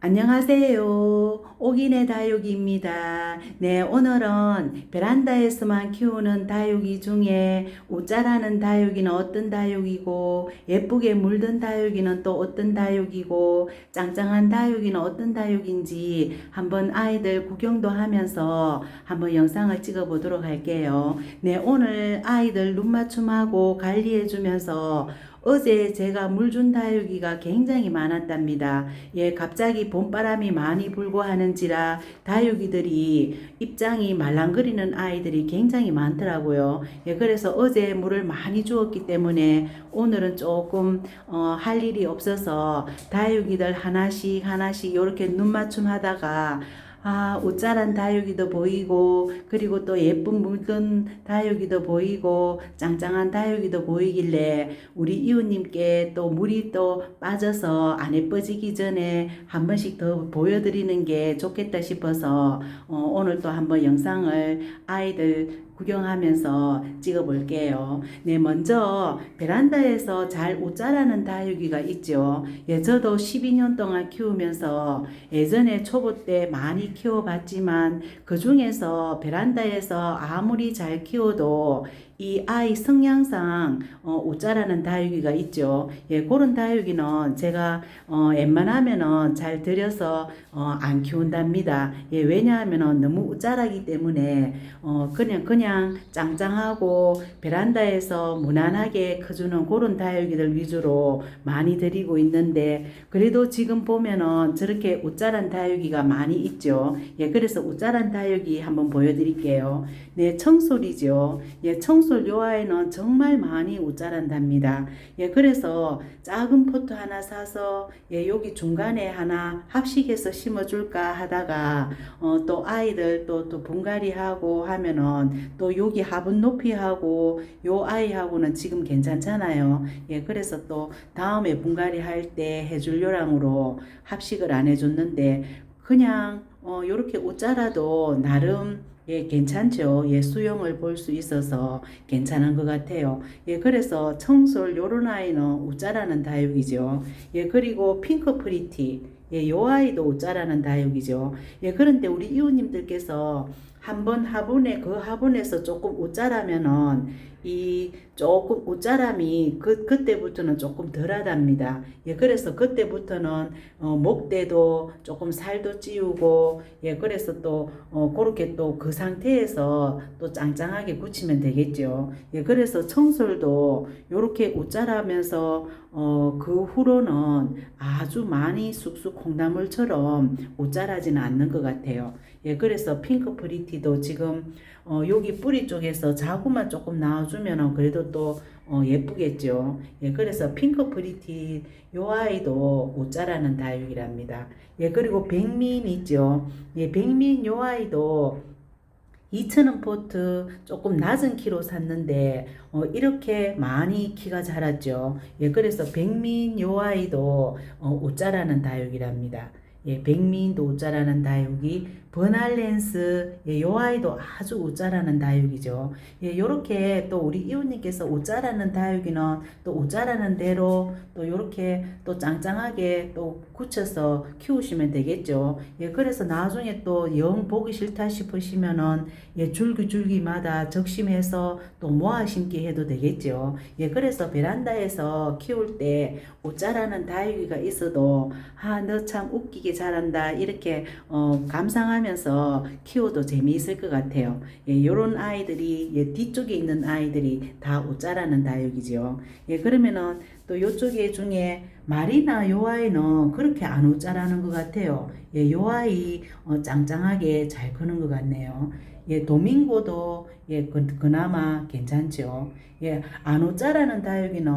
안녕하세요. 오기네 다육이입니다. 네, 오늘은 베란다에서만 키우는 다육이 중에 우짜라는 다육이는 어떤 다육이고 예쁘게 물든 다육이는 또 어떤 다육이고 짱짱한 다육이는 어떤 다육인지 한번 아이들 구경도 하면서 한번 영상을 찍어 보도록 할게요. 네, 오늘 아이들 눈 맞춤하고 관리해 주면서 어제 제가 물준 다육이가 굉장히 많았답니다. 예, 갑자기 봄바람이 많이 불고 하는지라 다육이들이 입장이 말랑거리는 아이들이 굉장히 많더라고요. 예, 그래서 어제 물을 많이 주었기 때문에 오늘은 조금 어, 할 일이 없어서 다육이들 하나씩 하나씩 이렇게 눈 맞춤 하다가 아, 옷자란 다육이도 보이고, 그리고 또 예쁜 물든 다육이도 보이고, 짱짱한 다육이도 보이길래, 우리 이웃님께 또 물이 또 빠져서 안 예뻐지기 전에 한 번씩 더 보여드리는 게 좋겠다 싶어서, 어, 오늘 또 한번 영상을 아이들 구경하면서 찍어 볼게요. 네, 먼저 베란다에서 잘 옷자라는 다육이가 있죠. 예, 저도 12년 동안 키우면서 예전에 초보 때 많이 키워봤지만 그 중에서 베란다에서 아무리 잘 키워도 이 아이 성향상 어, 옷자라는 다육이가 있죠. 예, 그런 다육이는 제가 어, 웬만하면은 잘 들여서 어, 안 키운답니다. 예, 왜냐하면은 너무 옷자라기 때문에 어, 그냥 그냥 짱짱하고 베란다에서 무난하게 커주는 그런 다육이들 위주로 많이 드리고 있는데 그래도 지금 보면은 저렇게 옷자란 다육이가 많이 있죠. 예, 그래서 옷자란 다육이 한번 보여드릴게요. 네, 청솔이죠. 예, 청솔 요 아이는 정말 많이 옷자란답니다. 예, 그래서 작은 포트 하나 사서 예, 여기 중간에 하나 합식해서 심어줄까 하다가 어, 또 아이들 또, 또 분갈이 하고 하면은 또 여기 화분 높이 하고 요 아이하고는 지금 괜찮잖아요. 예, 그래서 또 다음에 분갈이 할 때 해줄 요량으로 합식을 안 해줬는데 그냥 어, 요렇게 옷자라도 나름 예, 괜찮죠. 예, 수영을 볼 수 있어서 괜찮은 것 같아요. 예, 그래서 청솔 요런 아이는 웃자라는 다육이죠. 예, 그리고 핑크 프리티. 예, 요 아이도 웃자라는 다육이죠. 예, 그런데 우리 이웃님들께서 한 번 화분에 그 화분에서 조금 옷자라면은 이 조금 옷자람이 그 그때부터는 조금 덜하답니다. 예, 그래서 그때부터는 어, 목대도 조금 살도 찌우고 예, 그래서 또 어, 그렇게 또 그 상태에서 또 짱짱하게 굳히면 되겠죠. 예, 그래서 청솔도 요렇게 옷자라면서 어, 그 후로는 아주 많이 쑥쑥 콩나물처럼 옷자라지는 않는 것 같아요. 예, 그래서 핑크 프리티도 지금 어, 여기 뿌리 쪽에서 자구만 조금 나와주면은 그래도 또 어, 예쁘겠죠. 예, 그래서 핑크 프리티 요 아이도 옷자라는 다육이랍니다. 예, 그리고 백민 있죠. 예, 백민 요 아이도 2,000원 포트 조금 낮은 키로 샀는데 어, 이렇게 많이 키가 자랐죠. 예, 그래서 백민 요 아이도 어, 옷자라는 다육이랍니다. 예, 백민도 옷자라는 다육이 버날렌스 예, 요 아이도 아주 옷자라는 다육이죠. 예, 요렇게 또 우리 이웃님께서 옷자라는 다육이는 또 옷자라는 대로 또 요렇게 또 짱짱하게 또 굳혀서 키우시면 되겠죠. 예, 그래서 나중에 또 영 보기 싫다 싶으시면은 예, 줄기줄기마다 적심해서 또 모아 심기 해도 되겠죠. 예, 그래서 베란다에서 키울 때 옷자라는 다육이가 있어도 아, 너 참 웃기게 자란다 이렇게 어, 감상하면 서 키워도 재미있을 것 같아요. 예, 요런 아이들이 예, 뒤쪽에 있는 아이들이 다 옷자라는 다육이죠. 예, 그러면은 또 요쪽에 중에 마리나 요 아이는 그렇게 안 옷자라는 것 같아요. 예, 요 아이 어, 짱짱하게 잘 크는 것 같네요. 예, 도밍고도 예, 그, 그나마 괜찮죠. 예, 안 옷자라는 다육이는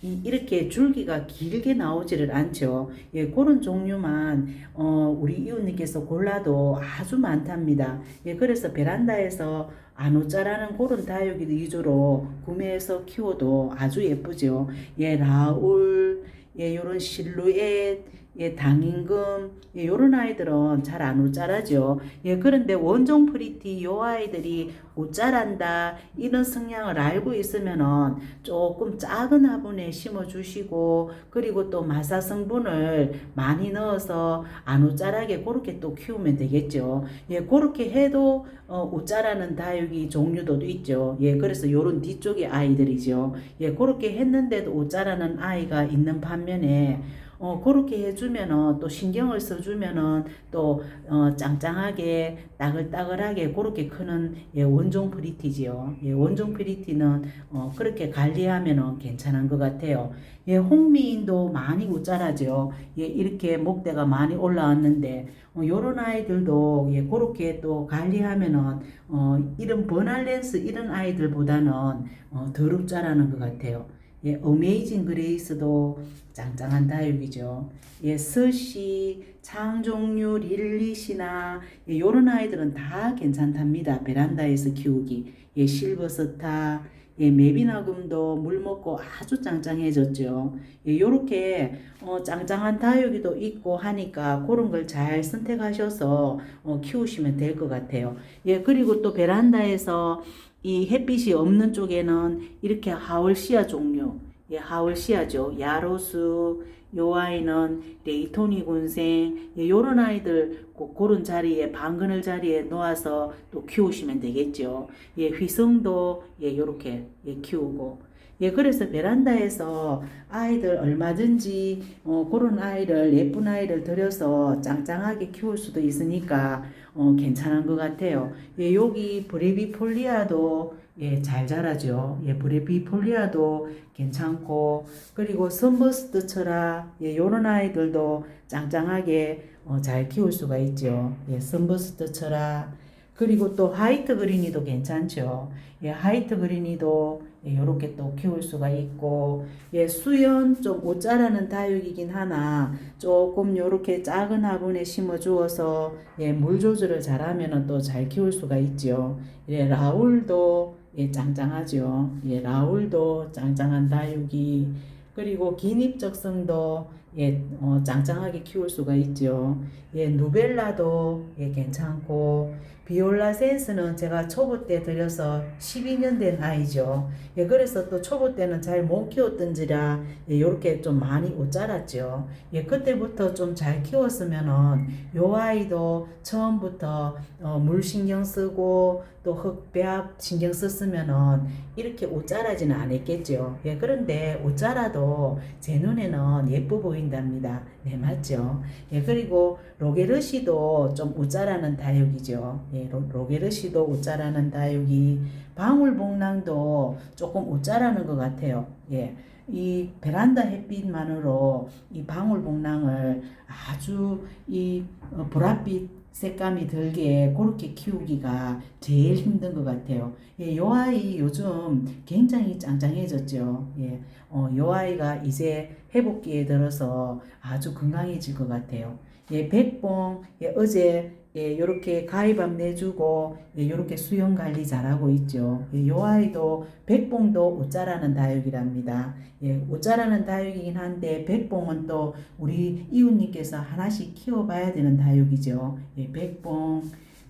이, 이렇게 줄기가 길게 나오지를 않죠. 예, 그런 종류만 어, 우리 이웃님께서 골라도 아주 많답니다. 예, 그래서 베란다에서 안옷자라는 그런 다육이 위주로 구매해서 키워도 아주 예쁘죠. 예, 라울, 예, 요런 실루엣, 예, 당임금, 예, 요런 아이들은 잘 안 옷자라죠. 예, 그런데 원종 프리티 요 아이들이 옷자란다 이런 성향을 알고 있으면은 조금 작은 화분에 심어 주시고 그리고 또 마사 성분을 많이 넣어서 안 옷자라게 그렇게 또 키우면 되겠죠. 예, 그렇게 해도 어, 옷자라는 다육이 종류도 있죠. 예, 그래서 요런 뒤쪽의 아이들이죠. 예, 그렇게 했는데도 옷자라는 아이가 있는 반면에 어, 그렇게 해주면은 또 신경을 써주면은 또 어, 짱짱하게 따글따글하게 그렇게 크는 예, 원종 프리티지요. 예, 원종 프리티는 어, 그렇게 관리하면은 괜찮은 것 같아요. 예, 홍미인도 많이 웃자라죠. 예, 이렇게 목대가 많이 올라왔는데 어, 요런 아이들도 예, 그렇게 또 관리하면은 어, 이런 버날렌스 이런 아이들보다는 어, 덜 웃자라는 것 같아요. 예, 어메이징 그레이스도 짱짱한 다육이죠. 예, 스시, 창종류, 릴리시나 예, 요런 아이들은 다 괜찮답니다. 베란다에서 키우기. 예, 실버스타, 예, 메비나금도 물 먹고 아주 짱짱해졌죠. 예, 요렇게 어, 짱짱한 다육이도 있고 하니까 그런 걸 잘 선택하셔서 어, 키우시면 될 것 같아요. 예, 그리고 또 베란다에서 이 햇빛이 없는 쪽에는 이렇게 하울시아 종류, 예, 하울시아죠. 야로수, 요 아이는 레이토니 군생, 예, 요런 아이들 고- 그런 자리에 방그늘 자리에 놓아서 또 키우시면 되겠죠. 예, 휘성도 예, 요렇게 예, 키우고. 예, 그래서 베란다에서 아이들 얼마든지 어, 그런 아이를 예쁜 아이를 들여서 짱짱하게 키울 수도 있으니까 어, 괜찮은 것 같아요. 예, 여기 브레비폴리아도 예, 잘 자라죠. 예, 브레비폴리아도 괜찮고 그리고 선버스트처라 예, 요런 아이들도 짱짱하게 어, 잘 키울 수가 있죠. 예, 선버스트처라 그리고 또 화이트 그린이도 괜찮죠. 예, 화이트 그린이도 예, 요렇게 또 키울 수가 있고 예, 수연 좀 옷자라는 다육이긴 하나 조금 요렇게 작은 화분에 심어 주어서 예, 물 조절을 잘하면은 또 잘 키울 수가 있죠. 예, 라울도 예, 짱짱하죠. 예, 라울도 짱짱한 다육이 그리고 기립적성도 예, 어, 짱짱하게 키울 수가 있죠. 예, 누벨라도 예, 괜찮고 비올라 센스는 제가 초보 때 들여서 12년 된 아이죠. 예, 그래서 또 초보 때는 잘 못 키웠던지라 예, 요렇게 좀 많이 못 자랐죠. 예, 그때부터 좀 잘 키웠으면은 요 아이도 처음부터 어, 물 신경 쓰고 또 흙배합 신경 썼으면은 이렇게 옷 자라지는 않았겠죠. 예, 그런데 옷 자라도 제 눈에는 예뻐 보인답니다. 네, 맞죠. 예, 그리고 로게르시도 좀 옷 자라는 다육이죠. 예, 로, 로게르시도 옷 자라는 다육이 방울복랑도 조금 옷 자라는 것 같아요. 예. 이 베란다 햇빛만으로 이 방울복랑을 아주 이 어, 보랏빛 색감이 들게 그렇게 키우기가 제일 힘든 것 같아요. 예, 요 아이 요즘 굉장히 짱짱해졌죠. 예, 어, 요 아이가 이제 회복기에 들어서 아주 건강해질 것 같아요. 예, 백봉, 예, 어제 예, 요렇게 가위밥 내주고 예, 요렇게 수영 관리 잘하고 있죠. 예, 요 아이도 백봉도 옷자라는 다육이랍니다. 예, 옷자라는 다육이긴 한데 백봉은 또 우리 이웃님께서 하나씩 키워봐야 되는 다육이죠. 예, 백봉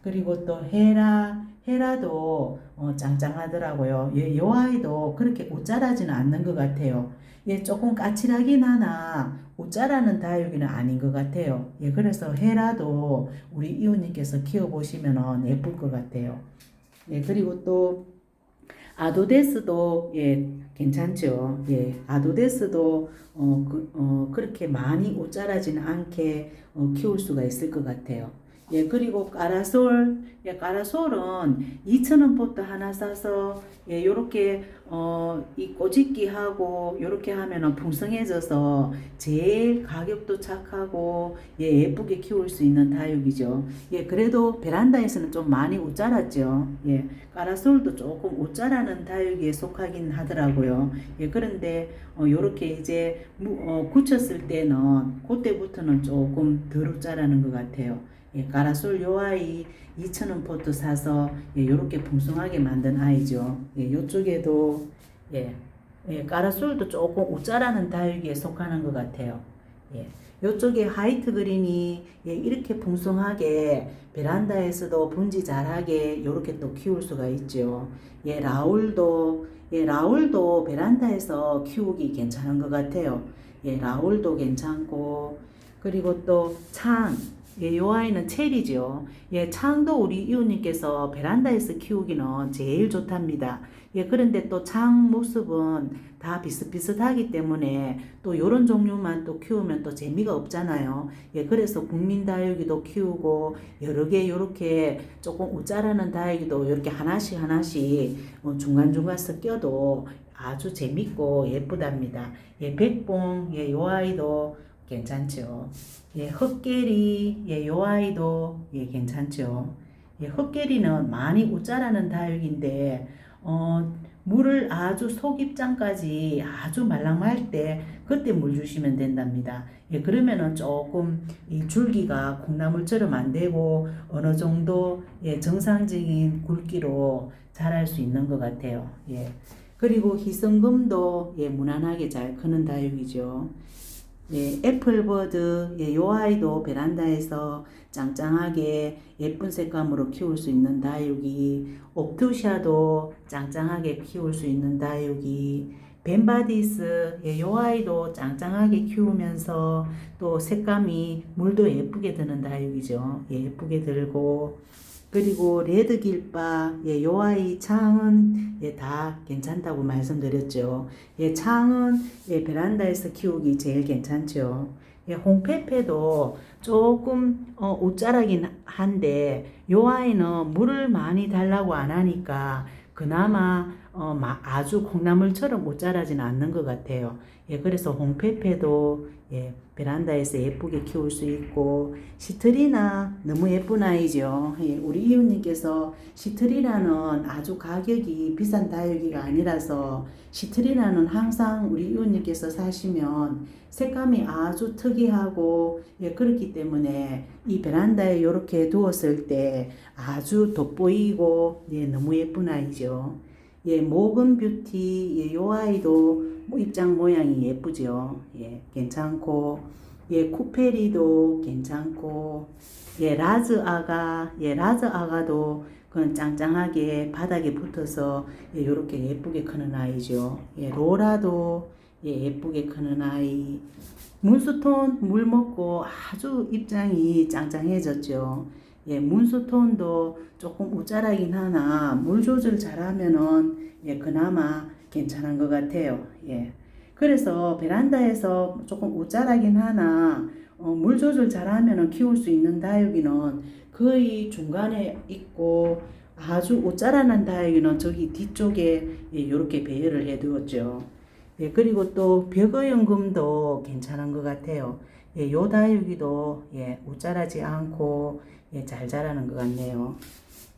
그리고 또 헤라 헤라도 어, 짱짱하더라고요. 예, 요 아이도 그렇게 옷자라지는 않는 것 같아요. 예, 조금 까칠하긴 하나 옷자라는 다육이는 아닌 것 같아요. 예, 그래서 헤라도 우리 이웃님께서 키워보시면 예쁠 것 같아요. 예, 그리고 또 아도데스도 예 괜찮죠. 예 아도데스도 어, 그, 어 그렇게 많이 옷 자라지는 않게 어, 키울 수가 있을 것 같아요. 예 그리고 까라솔 예 까라솔은 2,000원 포트 하나 사서 예 요렇게 어 이 꼬집기 하고 요렇게 하면은 풍성해져서 제일 가격도 착하고 예 예쁘게 키울 수 있는 다육이죠. 예 그래도 베란다에서는 좀 많이 옷 자랐죠. 예 까라솔도 조금 옷 자라는 다육에 속하긴 하더라고요. 예, 그런데 어, 요렇게 이제 무, 어, 굳혔을 때는 그때부터는 조금 덜 옷 자라는 것 같아요. 예, 까라솔 요 아이 2,000원 포트 사서 예, 요렇게 풍성하게 만든 아이죠. 예, 요쪽에도 예, 예, 까라솔도 조금 옷 자라는 다육에 속하는 것 같아요. 예, 이쪽에 화이트 그린이 예, 이렇게 풍성하게 베란다에서도 분지 잘하게 이렇게 또 키울 수가 있죠. 예, 라울도 예, 라울도 베란다에서 키우기 괜찮은 것 같아요. 예, 라울도 괜찮고 그리고 또 창. 예, 요 아이는 체리죠. 예, 창도 우리 이웃님께서 베란다에서 키우기는 제일 좋답니다. 예, 그런데 또 창 모습은 다 비슷비슷하기 때문에 또 요런 종류만 또 키우면 또 재미가 없잖아요. 예, 그래서 국민 다육이도 키우고 여러 개 요렇게 조금 우짜라는 다육이도 요렇게 하나씩 하나씩 어, 중간중간 섞여도 아주 재밌고 예쁘답니다. 예, 백봉, 예, 요 아이도 괜찮죠. 예, 흑계리, 예, 요 아이도 예, 괜찮죠. 예, 흑계리는 많이 우짜라는 다육인데 어, 물을 아주 속입장까지 아주 말랑말 때 그때 물 주시면 된답니다. 예, 그러면은 조금 이 줄기가 콩나물처럼 안 되고 어느 정도 예, 정상적인 굵기로 자랄 수 있는 것 같아요. 예. 그리고 희성금도 예, 무난하게 잘 크는 다육이죠. 예, 애플버드, 예, 요 아이도 베란다에서 짱짱하게 예쁜 색감으로 키울 수 있는 다육이, 옥투샤도 짱짱하게 키울 수 있는 다육이, 벤바디스, 예, 요 아이도 짱짱하게 키우면서 또 색감이 물도 예쁘게 드는 다육이죠. 예, 예쁘게 들고, 그리고 레드 길바, 예, 요 아이 창은 예, 다 괜찮다고 말씀드렸죠. 예, 창은 예, 베란다에서 키우기 제일 괜찮죠. 예, 홍페페도 조금 어, 옷자라긴 한데 요 아이는 물을 많이 달라고 안 하니까 그나마 어, 마- 아주 콩나물처럼 못 자라지는 않는 것 같아요. 예, 그래서 홍페페도 예, 베란다에서 예쁘게 키울 수 있고 시트리나 너무 예쁜 아이죠. 예, 우리 이웃님께서 시트리나는 아주 가격이 비싼 다육이가 아니라서 시트리나는 항상 우리 이웃님께서 사시면 색감이 아주 특이하고 예, 그렇기 때문에 이 베란다에 이렇게 두었을 때 아주 돋보이고 예, 너무 예쁜 아이죠. 예, 모건 뷰티, 예, 요 아이도 뭐 입장 모양이 예쁘죠. 예, 괜찮고, 예, 쿠페리도 괜찮고, 예, 라즈 아가, 예, 라즈 아가도 그건 짱짱하게 바닥에 붙어서 예, 요렇게 예쁘게 크는 아이죠. 예, 로라도 예, 예쁘게 크는 아이. 문스톤 물 먹고 아주 입장이 짱짱해졌죠. 예, 문스톤도 조금 우짜라긴 하나 물 조절 잘하면은 예, 그나마 괜찮은 것 같아요. 예. 그래서 베란다에서 조금 우짜라긴 하나 어, 물 조절 잘하면은 키울 수 있는 다육이는 거의 중간에 있고 아주 우짜라는 다육이는 저기 뒤쪽에 예, 이렇게 배열을 해 두었죠. 예, 그리고 또 벽어연금도 괜찮은 것 같아요. 예, 요 다육이도 예, 우짜라지 않고 예, 잘 자라는 것 같네요.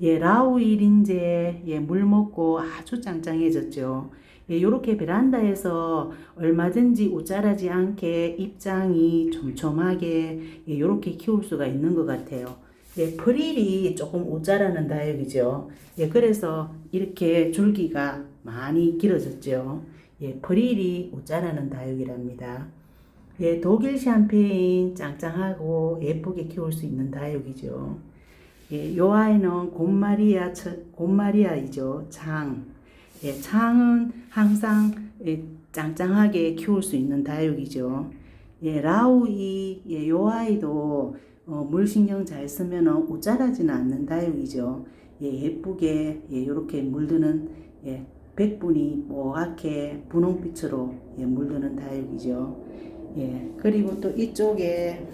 예, 라우일인제 예, 물 먹고 아주 짱짱해졌죠. 예, 요렇게 베란다에서 얼마든지 우짜라지 않게 입장이 촘촘하게 예, 요렇게 키울 수가 있는 것 같아요. 예, 프릴이 조금 우짜라는 다육이죠. 예, 그래서 이렇게 줄기가 많이 길어졌죠. 예, 프릴이 우짜라는 다육이랍니다. 예, 독일 샴페인 짱짱하고 예쁘게 키울 수 있는 다육이죠. 예, 요 아이는 곰마리아, 처- 곰마리아이죠. 창. 예, 창은 항상 예, 짱짱하게 키울 수 있는 다육이죠. 예, 라우이, 예, 요 아이도 어, 물 신경 잘 쓰면은 우짜라지는 않는 다육이죠. 예, 예쁘게, 예, 요렇게 물드는, 예, 백분이 뽀얗게 분홍빛으로 예, 물드는 다육이죠. 예, 그리고 또 이쪽에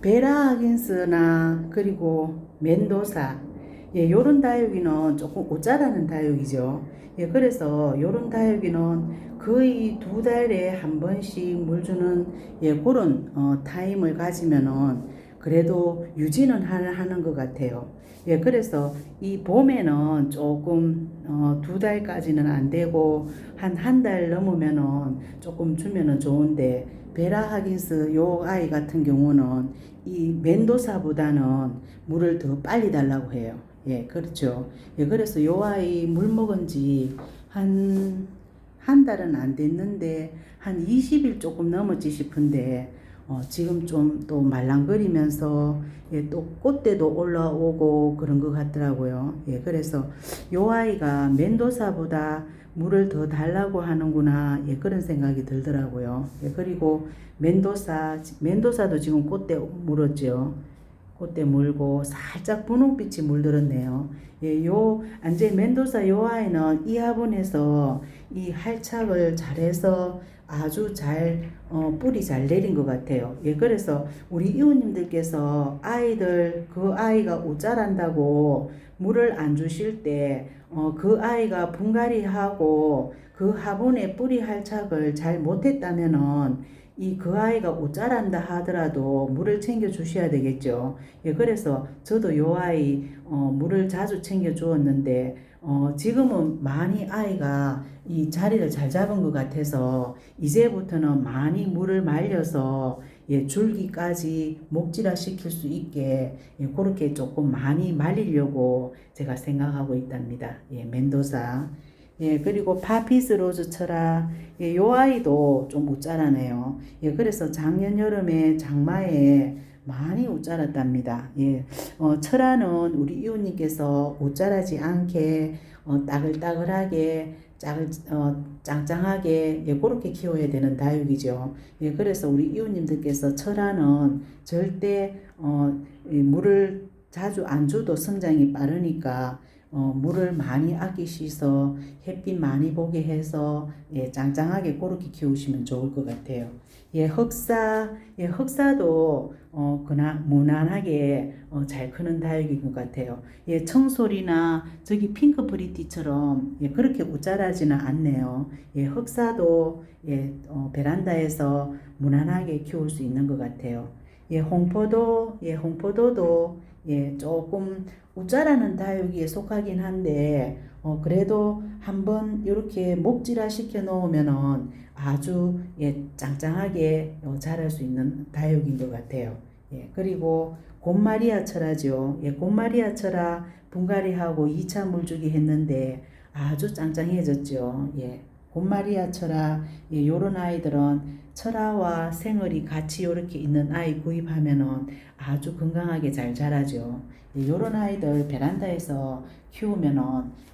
베라 아긴스나 그리고 멘도사 예, 요런 다육이는 조금 오짜라는 다육이죠. 예, 그래서 요런 다육이는 거의 두 달에 한 번씩 물 주는 예, 그런 어, 타임을 가지면은 그래도 유지는 하- 하는 것 같아요. 예, 그래서 이 봄에는 조금 어, 두 달까지는 안 되고 한 한 달 넘으면은 조금 주면은 좋은데 베라 하긴스 요 아이 같은 경우는 이 멘도사보다는 물을 더 빨리 달라고 해요. 예, 그렇죠. 예, 그래서 요 아이 물 먹은 지 한, 한 달은 안 됐는데, 한 20일 조금 넘었지 싶은데, 어, 지금 좀 또 말랑거리면서 예, 또 꽃대도 올라오고 그런 것 같더라고요. 예, 그래서 요 아이가 멘도사보다 물을 더 달라고 하는구나. 예, 그런 생각이 들더라고요. 예, 그리고 멘도사, 멘도사도 지금 꽃대 물었죠. 꽃대 물고 살짝 분홍빛이 물들었네요. 예, 요, 안제 멘도사 요 아이는 이 화분에서 이 할착을 잘해서 아주 잘, 어, 뿌리 잘 내린 것 같아요. 예, 그래서 우리 이웃님들께서 아이들, 그 아이가 옷 자란다고 물을 안 주실 때, 어, 그 아이가 분갈이하고 그 화분에 뿌리 할착을 잘 못했다면은 이 그 아이가 옷 자란다 하더라도 물을 챙겨 주셔야 되겠죠. 예, 그래서 저도 요 아이 어, 물을 자주 챙겨 주었는데 어, 지금은 많이 아이가 이 자리를 잘 잡은 것 같아서 이제부터는 많이 물을 말려서 예, 줄기까지 목질화 시킬 수 있게 예, 그렇게 조금 많이 말리려고 제가 생각하고 있답니다. 예, 멘도사. 예, 그리고 파피스 로즈 철아. 예, 요 아이도 좀 웃자라네요. 예, 그래서 작년 여름에 장마에 많이 웃자랐답니다. 예, 어, 철아는 우리 이웃님께서 웃자라지 않게 어, 따글따글하게 짱, 어, 짱짱하게 예, 그렇게 키워야 되는 다육이죠. 예, 그래서 우리 이웃님들께서 철아는 절대 어, 이 물을 자주 안 줘도 성장이 빠르니까 어, 물을 많이 아끼셔서 햇빛 많이 보게 해서 예, 짱짱하게 그렇게 키우시면 좋을 것 같아요. 예, 흑사, 예, 흑사도 어, 그나 무난하게 어, 잘 크는 다육인 것 같아요. 예, 청솔이나 저기 핑크 프리티처럼 예, 그렇게 우짜라지는 않네요. 예, 흑사도 예, 어, 베란다에서 무난하게 키울 수 있는 것 같아요. 예, 홍포도, 예, 홍포도도 예, 조금 우짜라는 다육이에 속하긴 한데 어, 그래도 한번 이렇게 목질화 시켜 놓으면은 아주 예, 짱짱하게 어, 자랄 수 있는 다육인 것 같아요. 예, 그리고 곰마리아 철화죠. 예, 곰마리아 철화 분갈이하고 2차 물주기 했는데 아주 짱짱해졌죠. 예, 곰마리아 철화 예, 요런 아이들은 철화와 생얼이 같이 이렇게 있는 아이 구입하면은 아주 건강하게 잘 자라죠. 예, 요런 아이들 베란다에서 키우면은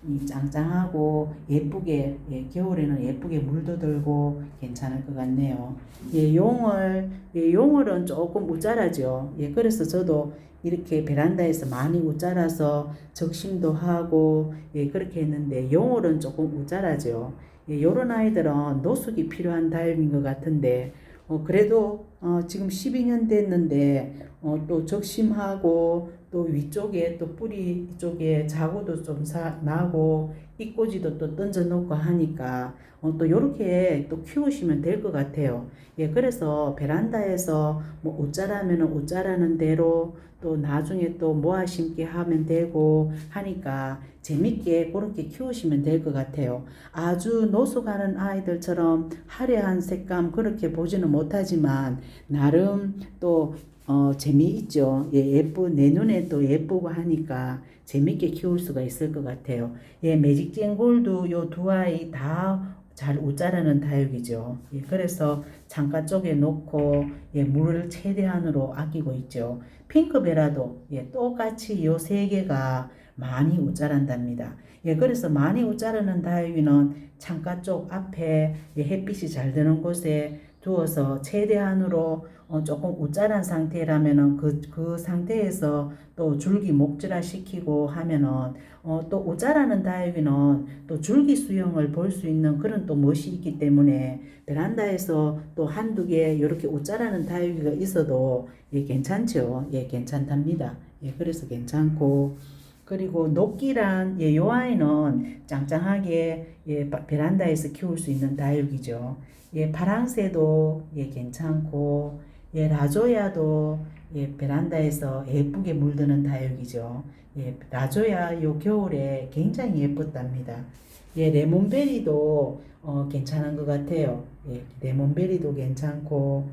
이 짱짱하고 예쁘게 예, 겨울에는 예쁘게 물도 들고 괜찮을 것 같네요. 예, 용을 예, 용을은 조금 우짜라죠. 예, 그래서 저도 이렇게 베란다에서 많이 우짜라서 적심도 하고 예, 그렇게 했는데 용을은 조금 우짜라죠. 예, 요런 아이들은 노숙이 필요한 다육인 것 같은데 어, 그래도 어, 지금 12년 됐는데 어, 또 적심하고 또 위쪽에 또 뿌리 쪽에 자구도 좀 사, 나고 이꼬지도 또 던져 놓고 하니까 어, 또 요렇게 또 키우시면 될 것 같아요. 예, 그래서 베란다에서 뭐 옷자라면은 옷자라는 대로 또 나중에 또 모아 심기 하면 되고 하니까 재밌게 그렇게 키우시면 될 것 같아요. 아주 노숙하는 아이들처럼 화려한 색감 그렇게 보지는 못하지만 나름 또 어, 재미있죠. 예, 예쁘, 내 눈에 또 예쁘고 하니까 재밌게 키울 수가 있을 것 같아요. 예, 매직젠 골드 요 두 아이 다 잘 웃자라는 다육이죠. 예, 그래서 창가 쪽에 놓고 예, 물을 최대한으로 아끼고 있죠. 핑크베라도 예, 똑같이 요 세 개가 많이 웃자란답니다. 예, 그래서 많이 웃자라는 다육이는 창가 쪽 앞에 예, 햇빛이 잘 드는 곳에 두어서 최대한으로 어, 조금 우짜란 상태라면은 그, 그 상태에서 또 줄기 목질화 시키고 하면은 어, 또 우짜라는 다육이는 또 줄기 수영을 볼 수 있는 그런 또 멋이 있기 때문에 베란다에서 또 한두 개 이렇게 우짜라는 다육이가 있어도 예, 괜찮죠. 예, 괜찮답니다. 예, 그래서 괜찮고 그리고 녹기란 예, 요 아이는 짱짱하게 예, 바- 베란다에서 키울 수 있는 다육이죠. 예, 파랑새도 예, 괜찮고 예, 라조야도 예, 베란다에서 예쁘게 물드는 다육이죠. 예, 라조야 요 겨울에 굉장히 예뻤답니다. 예, 레몬베리도 어, 괜찮은 것 같아요. 예, 레몬베리도 괜찮고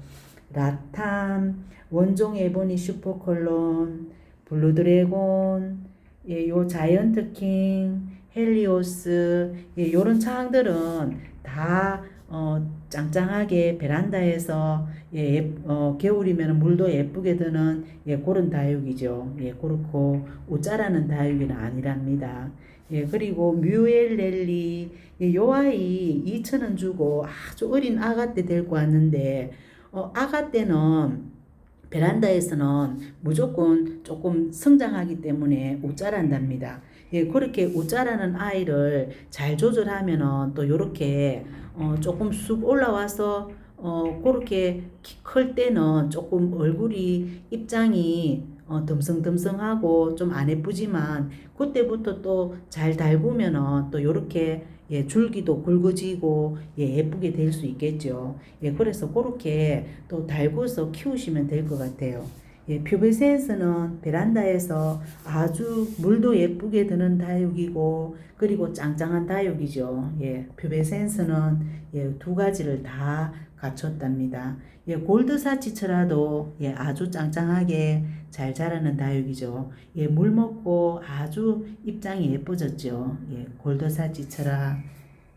라탐, 원종 에보니 슈퍼콜론, 블루드래곤, 예, 요 자이언트 킹, 헬리오스, 예, 요런 창들은 다 어, 짱짱하게 베란다에서 예, 예, 어, 겨울이면 물도 예쁘게 드는 예, 그런 다육이죠. 예, 그렇고 옷자라는 다육이는 아니랍니다. 예, 그리고 뮤엘렐리 예, 요 아이 2,000원 주고 아주 어린 아가 때 데리고 왔는데 어, 아가 때는 베란다에서는 무조건 조금 성장하기 때문에 옷 자란답니다. 예, 그렇게 옷 자라는 아이를 잘 조절하면은 또 요렇게 어, 조금 쑥 올라와서 어, 그렇게 키 클 때는 조금 얼굴이 입장이 어, 듬성듬성하고 좀 안 예쁘지만 그때부터 또 잘 달구면은 또 요렇게 예, 줄기도 굵어지고 예, 예쁘게 될 수 있겠죠. 예, 그래서 그렇게 또 달궈서 키우시면 될 것 같아요. 예, 퓨베센스는 베란다에서 아주 물도 예쁘게 드는 다육이고 그리고 짱짱한 다육이죠. 예, 퓨베센스는 예, 두 가지를 다 갖췄답니다. 예, 골드사치처라도 예, 아주 짱짱하게 잘 자라는 다육이죠. 예, 물 먹고 아주 입장이 예뻐졌죠. 예, 골드사치처라.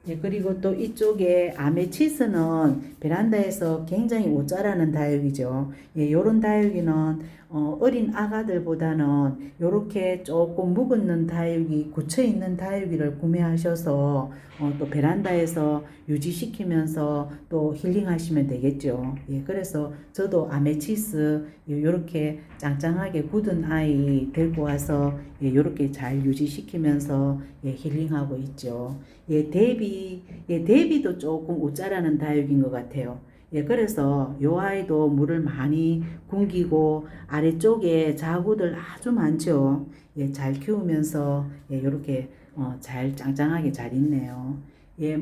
예, 그리고 또 이쪽에 아메치스는 베란다에서 굉장히 옷 자라는 다육이죠. 예, 요런 다육이는 어, 어린 아가들보다는 요렇게 조금 묵은 다육이, 굳혀 있는 다육이를 구매하셔서 어, 또 베란다에서 유지시키면서 또 힐링하시면 되겠죠. 예, 그래서 저도 아메치스 요렇게 짱짱하게 굳은 아이 데리고 와서 예, 요렇게 잘 유지시키면서 예, 힐링하고 있죠. 예, 데비, 예, 데비도 조금 옷 자라는 다육인 것 같아요. 예, 그래서 요 아이도 물을 많이 굶기고 아래쪽에 자구들 아주 많죠. 예, 잘 키우면서 예, 요렇게 어, 잘 짱짱하게 잘 있네요. 예,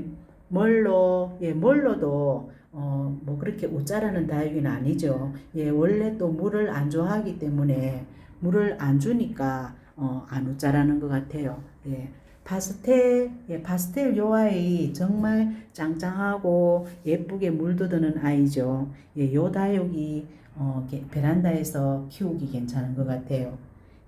멀로, 예, 멀로도 어, 뭐 그렇게 옷 자라는 다육이는 아니죠. 예, 원래 또 물을 안 좋아하기 때문에 물을 안 주니까 어, 안 웃 자라는 것 같아요. 예. 파스텔, 예, 파스텔 요 아이 정말 짱짱하고 예쁘게 물도드는 아이죠. 예, 요 다육이 어, 게- 베란다에서 키우기 괜찮은 것 같아요.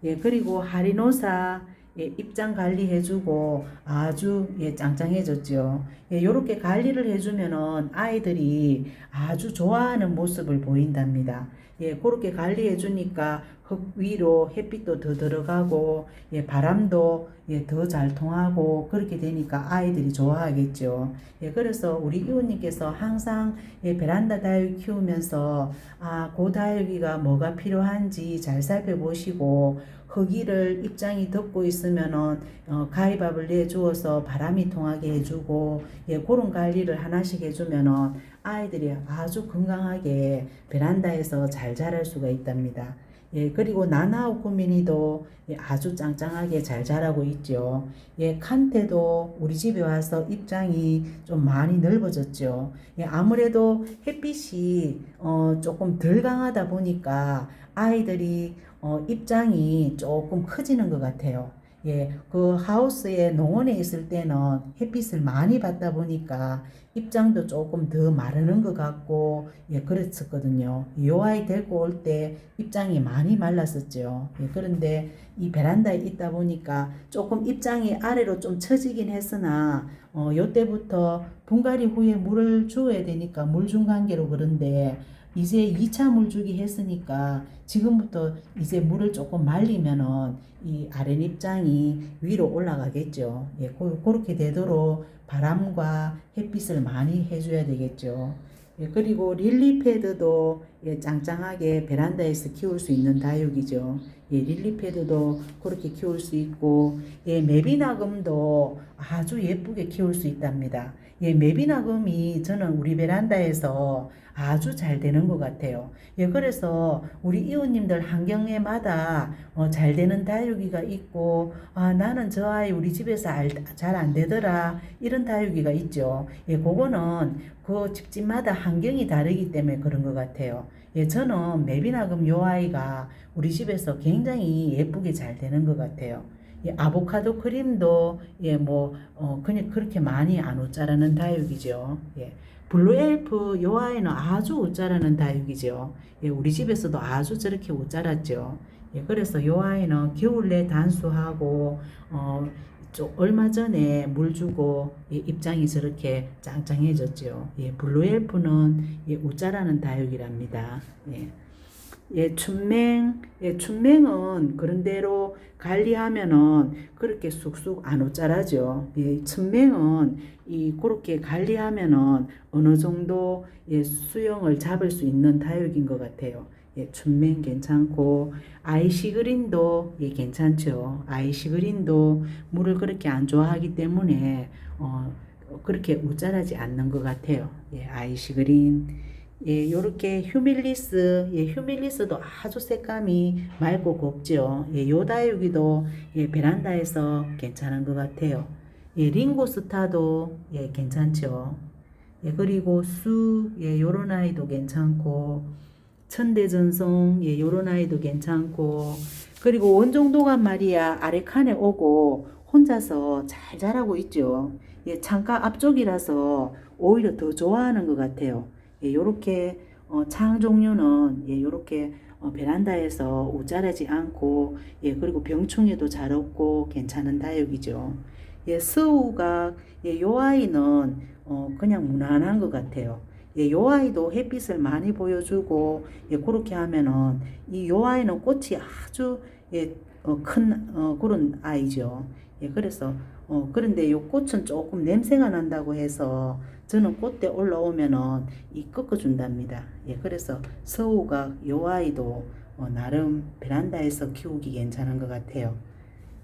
예, 그리고 하리노사 예, 입장 관리해주고 아주 예, 짱짱해졌죠. 예, 요렇게 관리를 해주면은 아이들이 아주 좋아하는 모습을 보인답니다. 예, 그렇게 관리해주니까 흙 위로 햇빛도 더 들어가고 예, 바람도 예, 더 잘 통하고 그렇게 되니까 아이들이 좋아하겠죠. 예, 그래서 우리 이웃님께서 항상 예, 베란다 다육 키우면서 아, 그 다육이가 뭐가 필요한지 잘 살펴보시고 흙이를 입장이 덮고 있으면은 어, 가위밥을 내주어서 바람이 통하게 해주고 예, 그런 관리를 하나씩 해주면은 아이들이 아주 건강하게 베란다에서 잘 자랄 수가 있답니다. 예, 그리고 나나우 쿠미니도 예, 아주 짱짱하게 잘 자라고 있죠. 예, 칸테도 우리 집에 와서 입장이 좀 많이 넓어졌죠. 예, 아무래도 햇빛이 어, 조금 덜 강하다 보니까 아이들이 어, 입장이 조금 커지는 것 같아요. 예, 그 하우스에 농원에 있을 때는 햇빛을 많이 받다 보니까 입장도 조금 더 마르는 것 같고, 예, 그랬었거든요. 요 아이 데리고 올 때 입장이 많이 말랐었죠. 예, 그런데 이 베란다에 있다 보니까 조금 입장이 아래로 좀 처지긴 했으나, 어, 요 때부터 분갈이 후에 물을 주어야 되니까 물 준 관계로 그런데, 이제 2차 물주기 했으니까 지금부터 이제 물을 조금 말리면은 이 아랫입장이 위로 올라가겠죠. 예, 고, 그렇게 되도록 바람과 햇빛을 많이 해줘야 되겠죠. 예, 그리고 릴리 패드도 예, 짱짱하게 베란다에서 키울 수 있는 다육이죠. 예, 릴리 패드도 그렇게 키울 수 있고, 예, 메비나금도 아주 예쁘게 키울 수 있답니다. 예, 메비나금이 저는 우리 베란다에서 아주 잘 되는 것 같아요. 예, 그래서 우리 이웃님들 환경에마다 어, 잘 되는 다육이가 있고, 아, 나는 저 아이 우리 집에서 잘 안 되더라. 이런 다육이가 있죠. 예, 그거는 그 집집마다 환경이 다르기 때문에 그런 것 같아요. 예, 저는 맵이나금 요 아이가 우리 집에서 굉장히 예쁘게 잘 되는 것 같아요. 예, 아보카도 크림도 예, 뭐 어, 그냥 그렇게 많이 안 옷자라는 다육이죠. 예. 블루 엘프 요 아이는 아주 옷 자라는 다육이죠. 예, 우리 집에서도 아주 저렇게 옷 자랐죠. 예, 그래서 요 아이는 겨울 내 단수하고 어, 좀 얼마 전에 물 주고 예, 입장이 저렇게 짱짱해졌죠. 예, 블루엘프는 예, 우짜라는 다육이랍니다. 예. 예, 춘맹, 예, 춘맹은 그런대로 관리하면은 그렇게 쑥쑥 안 오짜라죠. 예, 춘맹은 이 그렇게 관리하면은 어느 정도 예, 수영을 잡을 수 있는 다육인 것 같아요. 예, 춘맹 괜찮고 아이시 그린도 예, 괜찮죠. 아이시 그린도 물을 그렇게 안 좋아하기 때문에 어, 그렇게 우짜라지 않는 것 같아요. 예, 아이시 그린. 예, 요렇게 휴밀리스, 예, 휴밀리스도 아주 색감이 맑고 곱죠. 예, 요 다육이도 예, 베란다에서 괜찮은 것 같아요. 예, 링고스타도 예, 괜찮죠. 예, 그리고 수, 예, 요런 아이도 괜찮고, 천대전송, 예, 요런 아이도 괜찮고, 그리고 원종도가 말이야, 아래 칸에 오고, 혼자서 잘 자라고 있죠. 예, 창가 앞쪽이라서 오히려 더 좋아하는 것 같아요. 예, 요렇게 어, 창 종류는 예, 요렇게 어, 베란다에서 우짜라지 않고 예, 그리고 병충해도 잘 없고 괜찮은 다육이죠. 예, 스우각 예, 요 아이는 어, 그냥 무난한 것 같아요. 예, 요 아이도 햇빛을 많이 보여주고 예, 그렇게 하면은 이 요 아이는 꽃이 아주 예, 어, 큰 어, 그런 아이죠. 예, 그래서 어, 그런데 요 꽃은 조금 냄새가 난다고 해서 저는 꽃대 올라오면은 이 꺾어 준답니다. 예, 그래서 서우가 요 아이도 어, 나름 베란다에서 키우기 괜찮은 것 같아요.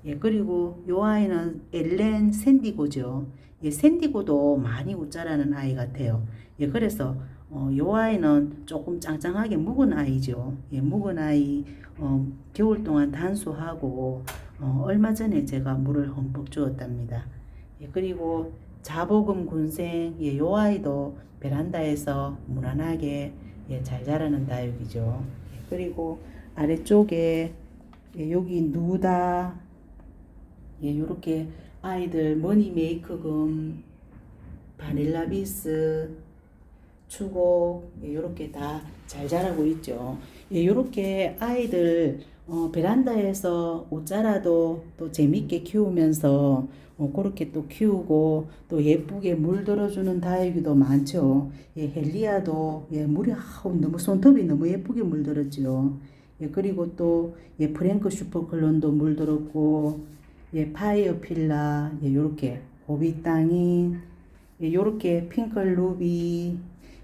예, 그리고 요 아이는 엘렌 샌디고죠. 예, 샌디고도 많이 웃자라는 아이 같아요. 예, 그래서 어, 요 아이는 조금 짱짱하게 묵은 아이죠. 예, 묵은 아이 어, 겨울 동안 단수하고 어, 얼마 전에 제가 물을 흠뻑 주었답니다. 예, 그리고 자보금 군생 예, 요 아이도 베란다에서 무난하게 예, 잘 자라는 다육이죠. 예, 그리고 아래쪽에 예, 여기 누다 예, 요렇게 아이들 머니 메이크금 바닐라비스 추곡 예, 요렇게 다 잘 자라고 있죠. 예, 요렇게 아이들 어, 베란다에서 옷자라도 또 재밌게 키우면서 어, 그렇게 또 키우고 또 예쁘게 물 들어주는 다육이도 많죠. 예, 헬리아도 예, 물이 아우, 너무 손톱이 너무 예쁘게 물들었죠. 예, 그리고 또 예, 프랭크 슈퍼클론도 물들었고 예, 파이어 필라 예, 요렇게 고비 땅인 예, 요렇게 핑클 루비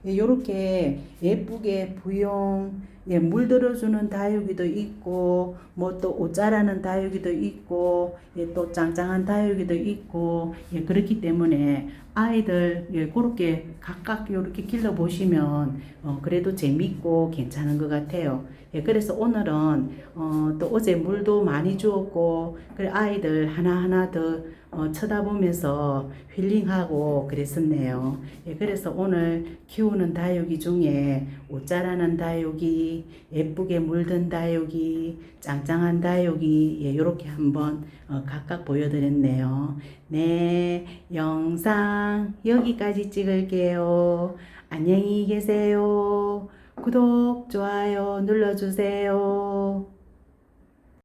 예, 요렇게 예쁘게 부용 예, 물 들어주는 다육이도 있고 뭐 또 옷 자라는 다육이도 있고 예, 또 짱짱한 다육이도 있고 예, 그렇기 때문에 아이들 예, 그렇게 각각 이렇게 길러 보시면 어, 그래도 재밌고 괜찮은 것 같아요. 예, 그래서 오늘은 어, 또 어제 물도 많이 주었고 그래 아이들 하나 하나 더 어, 쳐다보면서 힐링하고 그랬었네요. 예, 그래서 오늘 키우는 다육이 중에 옷 자라는 다육이, 예쁘게 물든 다육이, 짱짱한 다육이, 예, 요렇게 한번 어, 각각 보여드렸네요. 네, 영상 여기까지 찍을게요. 안녕히 계세요. 구독, 좋아요 눌러주세요.